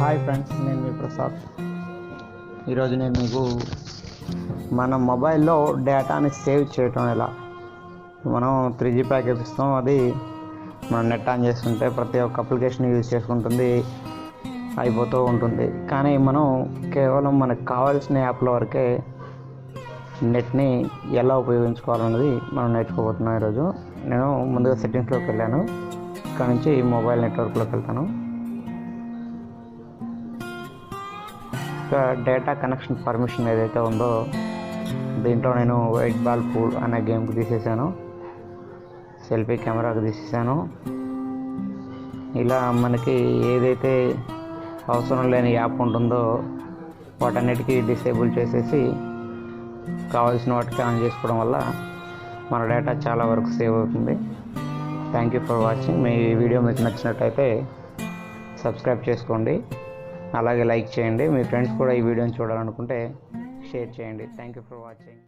Hi friends నేను మీ ప్రసాద్. ఈరోజు నేను మీకు మన మొబైల్లో డేటాని సేవ్ చేయటం ఎలా? మనం త్రీ జీ ప్యాక్ ఇస్తాం అది మనం నెట్ ఆన్ చేస్తుంటే ప్రతి ఒక్క అప్లికేషన్ యూజ్ చేసుకుంటుంది అయిపోతూ ఉంటుంది. కానీ మనం కేవలం మనకు కావాల్సిన యాప్ల వరకే నెట్ని ఎలా ఉపయోగించుకోవాలన్నది మనం నేర్చుకోబోతున్నాం ఈరోజు. నేను ముందుగా సెట్టింగ్స్లోకి వెళ్ళాను. ఇక్కడ నుంచి మొబైల్ నెట్వర్క్లోకి వెళ్తాను. డేటా కనెక్షన్ పర్మిషన్ ఏదైతే ఉందో దీంట్లో నేను వైట్ బాల్ పూల్ అనే గేమ్కి తీసేసాను సెల్ఫీ కెమెరాకి తీసేసాను ఇలా మనకి ఏదైతే అవసరం లేని యాప్ ఉంటుందో వాటన్నిటికీ డిసేబుల్ చేసేసి కావాల్సిన వాటికి ఆన్ చేసుకోవడం వల్ల మన డేటా చాలా వరకు సేవ్ అవుతుంది. Thank you for watching. Me video మీకు నచ్చినట్టయితే సబ్స్క్రైబ్ చేసుకోండి. అలాగే లైక్ చేయండి. మీ ఫ్రెండ్స్ కూడా ఈ వీడియోని చూడాలనుకుంటే షేర్ చేయండి. Thank you for watching